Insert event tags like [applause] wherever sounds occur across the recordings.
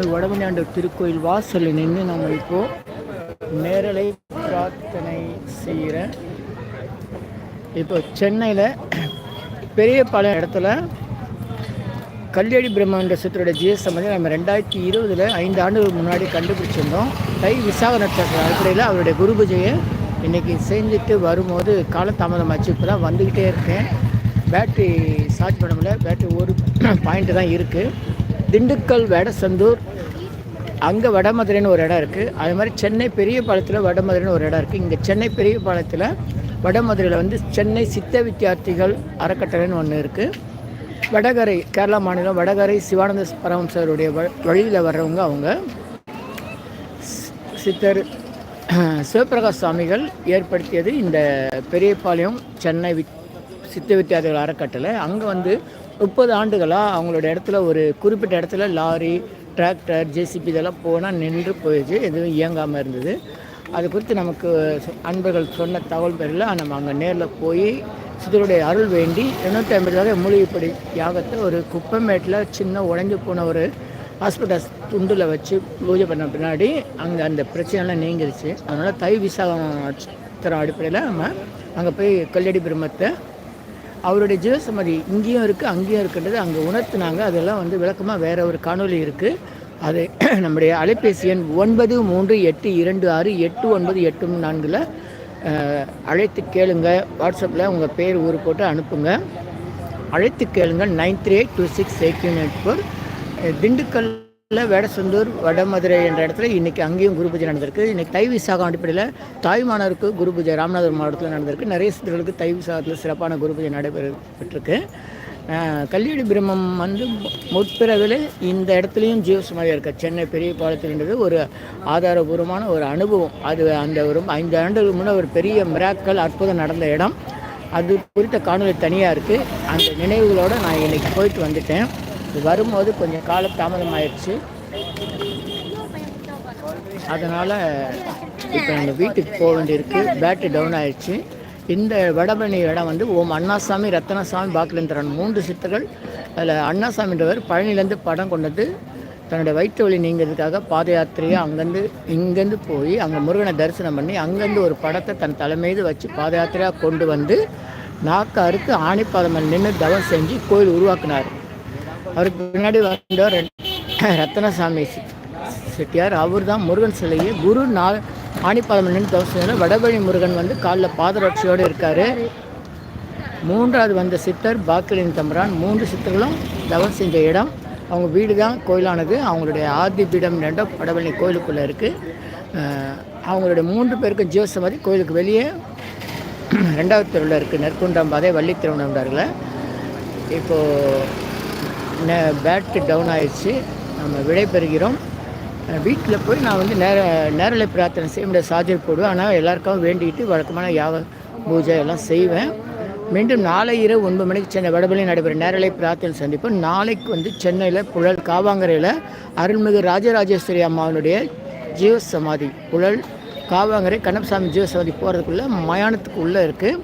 வடமணியாண்டவர் திருக்கோயில் வாசலில் நின்று நம்ம இப்போ நேரலை பிரார்த்தனை செய்கிறேன். இப்போ சென்னையில் பெரிய பல இடத்துல கல்யாணி பிரம்மாண்ட சித்தரோட ஜிஎஸ்எம் வந்து நம்ம ரெண்டாயிரத்தி இருபதில் ஐந்து ஆண்டுகளுக்கு முன்னாடி கண்டுபிடிச்சிருந்தோம். தை விசாக நட்சத்திர அடிப்படையில் அவருடைய குரு பூஜையை இன்றைக்கி செஞ்சுட்டு வரும்போது காலதாமதமாச்சு இப்போ தான் வந்துக்கிட்டே இருக்கேன். பேட்ரி சார்ஜ் பண்ண முடியல. பேட்ரி ஒரு பாயிண்ட்டு தான் இருக்குது திண்டுக்கல் வேடசந்தூர் அங்கே வடமதுரைன்னு ஒரு இடம் இருக்குது அது மாதிரி சென்னை பெரிய பாலத்தில் வடமதுரைன்னு ஒரு இடம் இருக்குது இங்கே சென்னை பெரிய பாலத்தில் வடமதுரையில் வந்து சென்னை சித்த வித்தியார்த்திகள் அறக்கட்டளைன்னு ஒன்று இருக்குது வடகரை கேரளா மாநிலம் வடகரை சிவானந்த பரமசருடைய வழியில் வர்றவங்க அவங்க. சி- சித்தர் [clears throat] சிவபிரகாஷ் சுவாமிகள் ஏற்படுத்தியது இந்த பெரியபாளையம் சென்னை வி சித்த வித்தியார்த்திகள் அறக்கட்டளை. அங்கே வந்து முப்பது ஆண்டுகளாக அவங்களோட இடத்துல ஒரு குறிப்பிட்ட இடத்துல லாரி டிராக்டர் ஜேசிபி இதெல்லாம் போனால் நின்று போயிடுச்சு எதுவும் இயங்காமல் இருந்தது. அது குறித்து நமக்கு சொ- அன்பர்கள் சொன்ன தகவல் பேரில் நம்ம அங்கே நேரில் போய் சித்தருடைய அருள் வேண்டி எண்ணூற்றி ஐம்பதுக்காக மூலிகைப்படி யாகத்தை ஒரு குப்பமேட்டில் சின்ன உடைஞ்சு போன ஒரு ஹாஸ்பிட்டல் துண்டில் வச்சு பூஜை பண்ண பின்னாடி அங்கே அந்த பிரச்சனைலாம் நீங்கிருச்சு. அதனால் தை விசாகம் அடிப்படையில் நம்ம அங்கே போய் கல்லடி பிரம்மத்தை அவருடைய ஜீவசமாதி இங்கேயும் இருக்குது அங்கேயும் இருக்குன்றது அங்கே உணர்த்தினாங்க. அதெல்லாம் வந்து விளக்கமாக வேற ஒரு காணொளி இருக்குது அது [clears throat] நம்முடைய அலைபேசி எண் ஒன்பது மூன்று எட்டு இரண்டு ஆறு எட்டு ஒன்பது எட்டு நான்கில் அழைத்து கேளுங்க. வாட்ஸ்அப்பில் உங்கள் பேர் ஊர் போட்டு அனுப்புங்க. அழைத்து கேளுங்க nine three eight two six eight nine four. Dindigul திண்டுக்கல்ல வேடசந்தூர் வடமதுரை என்ற இடத்துல இன்றைக்கி அங்கேயும் குரு பூஜை நடந்திருக்கு. இன்றைக்கி தை விசாகம் அடிப்படையில் தாய்மானருக்கு குரு பூஜை ராமநாதபுரம் மாவட்டத்தில் நடந்திருக்கு. நிறைய சித்தர்களுக்கு தை விசாகத்தில் சிறப்பான குரு பூஜை நடைபெறப்பட்டிருக்கு. கல்லியடி பிரம்மம் வந்து முற்பிறவில் இந்த இடத்துலையும் ஜீவசமாதியாக இருக்க. சென்னை பெரிய பாலத்தின்றது ஒரு ஆதாரபூர்வமான ஒரு அனுபவம். அது அந்த ஒரு ஐந்து ஆண்டுகளுக்கு முன்னே ஒரு பெரிய மிராக்கள் அற்புதம் நடந்த இடம். அது குறித்த காணொலி தனியாக இருக்குது அந்த நினைவுகளோடு நான் இன்னைக்கு போயிட்டு வந்துட்டேன். வரும்போது கொஞ்சம் கால தாமதம் ஆயிடுச்சு அதனால் இப்போ எங்கள் வீட்டுக்கு போக வேண்டியிருக்கு. பேட்டரி டவுன் ஆயிடுச்சு இந்த வடபழனி இடம் வந்து ஓம் அண்ணாசாமி ரத்தனசாமி பாக்கிலேந்திரன் மூன்று சித்தர்கள். அதில் அண்ணாசாமின்றவர் பழனிலேருந்து படம் கொண்டு வந்து தன்னுடைய வயிற்று வலி நீங்கிறதுக்காக பாத யாத்திரையை அங்கேருந்து இங்கேருந்து போய் அங்கே முருகனை தரிசனம் பண்ணி அங்கேருந்து ஒரு படத்தை தன் தலைமையிலே வச்சு பாத யாத்திரையாக கொண்டு வந்து நாக்கு அறுத்து ஆணிப்பாதம் நின்று தவம் செஞ்சு கோயில் உருவாக்குனார். அவருக்கு பின்னாடி வந்தவர் [laughs] ரத்னசாமி செட்டியார். அவர் தான் முருகன் சிலையை குரு நாள் ஆணிப்பாதம் தோசையில் வடபழி முருகன் வந்து காலில் பாதரட்சியோடு இருக்கார். மூன்றாவது வந்த சித்தர் பாக்கிலின் தம்பரான். மூன்று சித்தர்களும் தவம் செஞ்ச இடம். அவங்க வீடு தான் கோயிலானது. அவங்களுடைய ஆதி பீடம் ரெண்டோ வடபழனி கோயிலுக்குள்ளே இருக்குது அவங்களுடைய மூன்று பேருக்கும் ஜீவசமாதி கோயிலுக்கு வெளியே [clears throat] ரெண்டாவது தெருவில் இருக்குது நெற்குன்றம் பாதை வள்ளி திருவண்ணாமலை இப்போது பேட்டு டவுன் ஆயிடுச்சு. நம்ம விடைபெறுகிறோம் வீட்டில் போய் நான் வந்து நேர நேரலை பிரார்த்தனை செய்ய முடியாது சார்ஜர் போடுவேன். ஆனால் எல்லாருக்கும் வேண்டிக்கிட்டு வழக்கமான யாக பூஜை எல்லாம் செய்வேன். மீண்டும் நாளை இரவு ஒன்பது மணிக்கு சென்னை வடபழனி நடைபெறும் நேரலை பிரார்த்தனை சந்திப்போம் நாளைக்கு வந்து சென்னையில் புழல் காவாங்கரையில் அருள்மிகு ராஜராஜேஸ்வரி அம்மாவனுடைய ஜீவ சமாதி புழல் காவாங்கரை கண்ணப்பசாமி ஜீவ சமாதி போகிறதுக்குள்ளே மயானத்துக்கு உள்ளே இருக்குது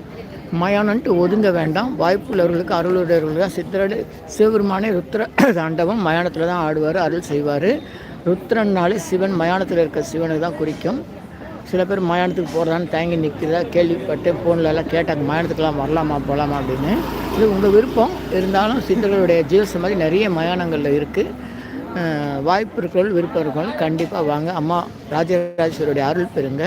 மயானன்ட்டு ஒதுங்க வேண்டாம். வாய்ப்புள்ளவர்களுக்கு அருளுடையவர்களுக்கு தான் சித்திரடு. சிவபெருமானே ருத்ர [clears throat] தாண்டவம். மயானத்தில் தான் ஆடுவார் அருள் செய்வார். ருத்ரன்னாலே சிவன் மயானத்தில் இருக்க சிவனுக்கு தான் குறிக்கும். சில பேர் மயானத்துக்கு போகிறதான்னு தேங்கி நிற்கிறதா கேள்விப்பட்டு ஃபோன்லலாம் கேட்டாங்க. மயானத்துக்கெல்லாம் வரலாமா போகலாமா அப்படின்னு. இது உங்கள் விருப்பம். இருந்தாலும் சித்தர்களுடைய ஜீவசம் மாதிரி நிறைய மயானங்களில் இருக்குது வாய்ப்பு இருக்கிறவர்கள் விருப்பம் இருக்கிறவர்கள் கண்டிப்பாக வாங்க. அம்மா ராஜராஜேஸ்வருடைய அருள் பெறுங்க.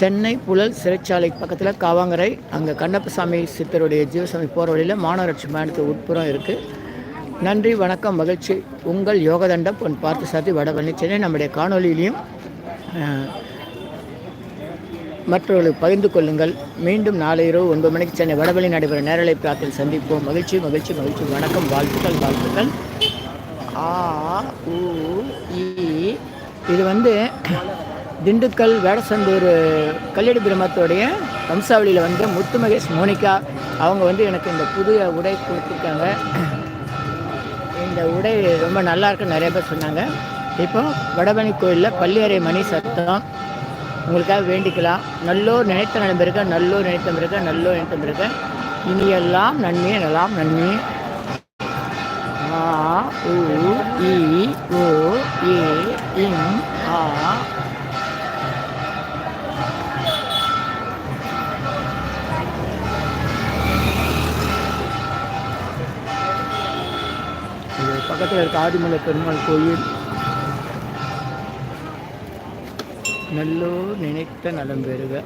சென்னை புழல் சிறைச்சாலை பக்கத்தில் காவாங்கரை அங்கே கண்ணப்பசாமி சித்தருடைய ஜீவசாமி போகிற வழியில் மாநகராட்சி மாநிலத்து உட்புறம் இருக்குது நன்றி வணக்கம் மகிழ்ச்சி. உங்கள் யோகதண்டம் பொன் பார்த்து சாத்தி வடபழனி சென்னை. நம்முடைய காணொலியிலையும் மற்றவர்களுக்கு பகிர்ந்து கொள்ளுங்கள். மீண்டும் நாளை இரவு ஒன்பது மணிக்கு சென்னை வடபழனி நடைபெறும் நேரலை பிரார்த்தனை சந்திப்போம். மகிழ்ச்சி மகிழ்ச்சி மகிழ்ச்சி. வணக்கம் வாழ்த்துக்கள் வாழ்த்துக்கள். ஆ உ இ இது வந்து திண்டுக்கல் வேடசந்தூர் கல்யாணி பிரம்மத்தோடைய வம்சாவளியில் வந்து முத்து மகேஷ் மோனிகா அவங்க வந்து எனக்கு இந்த புதிய உடை கொடுத்துருக்காங்க. இந்த உடை ரொம்ப நல்லா இருக்குன்னு நிறைய பேர் சொன்னாங்க. இப்போ வடபணி கோயிலில் பள்ளியறை மணி சத்தம். உங்களுக்காக வேண்டிக்கலாம். நல்லோர் நினைத்த நண்பருக்க நல்லோர் நினைத்த பிறகு நல்லோர் நினைத்த பிறக்க இனியெல்லாம் நன்மையே எல்லாம் நன்மையே ஆ உ இ ஓ ஏ இம் ஆ பக்கத்தில் இருக்க ஆதிமலை பெருமாள் கோயில். நல்லோ நினைத்த நலம் பெறுக.